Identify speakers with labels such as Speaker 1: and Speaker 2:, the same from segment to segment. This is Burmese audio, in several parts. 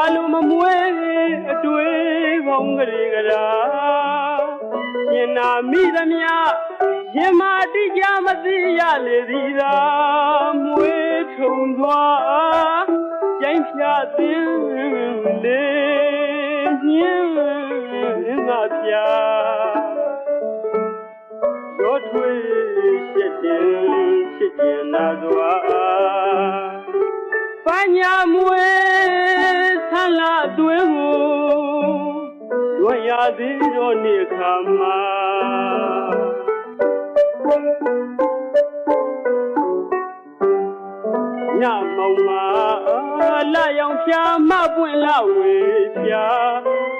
Speaker 1: ဘာလို့မမွေးအတွေ့ကောင်းကလေးကရာရှင်နာမိသမျှရင်မာတိကြမသိရလေသည်သာမွေးထုံသွားကျိုင်းဖြာသင်းလေညင်းငါပြရောထွေးရှစ်တင်ရှစ်တင်နာစွာပညာမွေဆ န်းလာတွင်ကိုလွန်ရသည်တော့နေခါမှာညမောင်မာလာရောင်ဖြာမပွင့်လာဝေဖြာ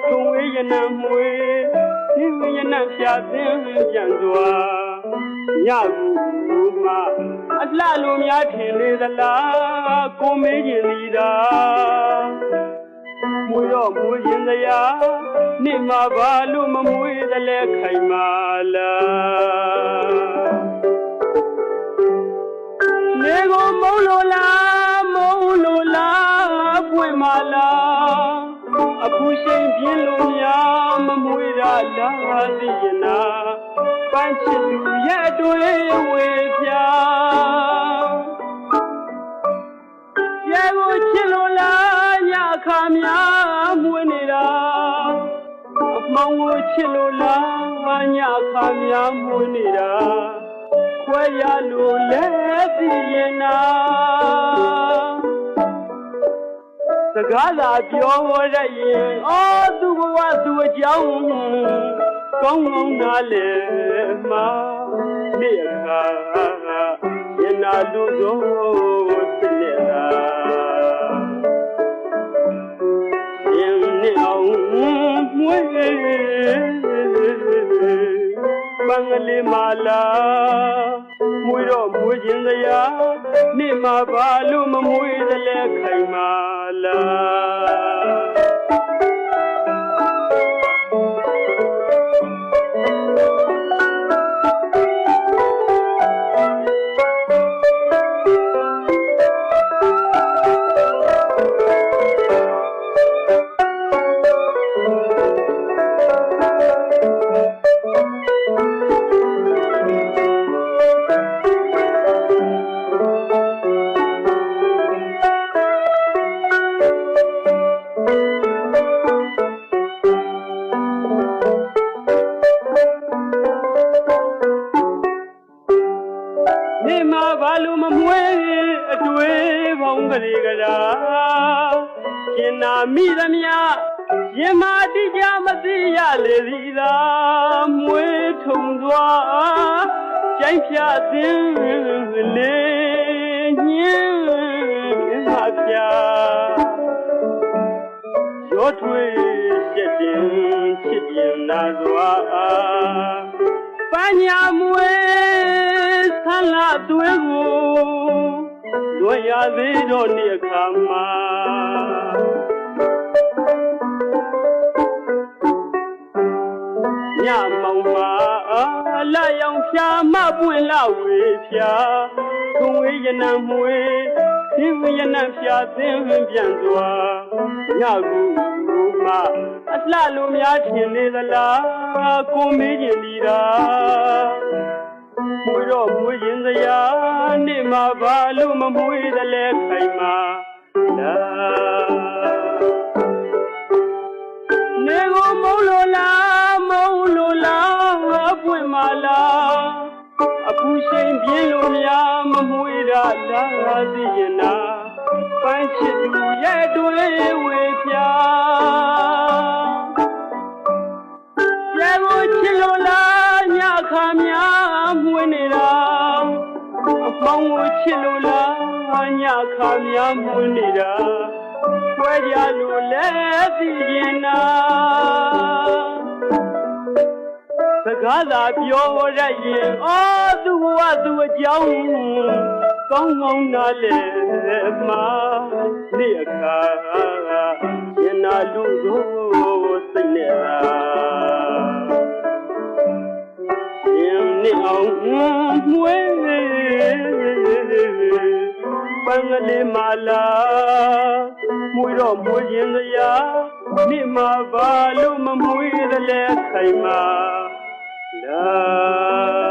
Speaker 1: ထုံဝေးရနံမွေသင်ဝေးရနံဖြာသင်ပြန်စွာညကူမှာအလှလိုများထင်လေသလားကိုမေးခြင်းသည်သာ မွေတော့မွေရင်တရားနေမှာဘာလို့မမွေးသလဲခိုင်မာလားနေကိုမုံလို့လားမုံလို့လားပွင့်မလားအခုရှိန်ပြင်းလို့များမမွေရလားသိရင်နာပန်းချစ်သူရဲ့အတွေ့ဝေ အမောင်ကိုချစ်လို့လားညခါများမွေနေတာခွဲရလို့လဲသိရင်နာစကားလာပြောရရင်အော်သူဘဝသူအကြောင်းကောင်းကောင်းနားလေမနေအခါရင်နာလူသောတနေသာရင်နေအောင် မွေးပန်းကလေးမာလာမွေတော့မွေခြင်းတရားနေမှာဘာလို့မမွေသလဲခိုင်မာလာ ဘာလို့မမွေအတွေ့ပေါင်းကလေးကရာရှင်နာမိသမျှရင်မာတိကြမသိရလေသည်သာမွေထုံသွားကျိုင်းဖြာသင်းလေညင်းငါပြရောထွေးရှက်တင်ချစ်တင်နာစွာပညာမွေဆန်းလာ သွေးကိုလွန်ရသေးတော့နေအခါမှာညမောင်မာလာရောင်ဖြာမပွင့်လာဝေဖြာထုံဝေးရနံမွေသင်ဝေးရနံဖြာသင်ပြန်စွာညကူမှာအလှလိုများထင်နေသလားကိုမေးခြင်းဒီသာ ဘာလို့မမွေသလဲခိုင်မာလားနေကိုမုံလို့လားမုံလို့လားပွင့်မလားအခုရှိန်ပြင်းလို့များမမွေရလားသိရင်နာပန်းချစ်သူရဲ့တွေ့ဝေပြာကျေကိုချစ်လို့လား များမွေးနေတာခွဲကြလို့လဲသိရင်နာစကားသာပြောရရင်အော်သူဘဝသူအကြောင်းကောင်းကောင်းနားလေမနေအခါရင်နာလူတို့စိတ်နဲ့သာရှင်နေအောင်မွေး ပိုင်ကနေမာလာမွေတော့မွေခြင်းစရာနေမှာပါလို့မမွေသလဲခိုင်မာလာ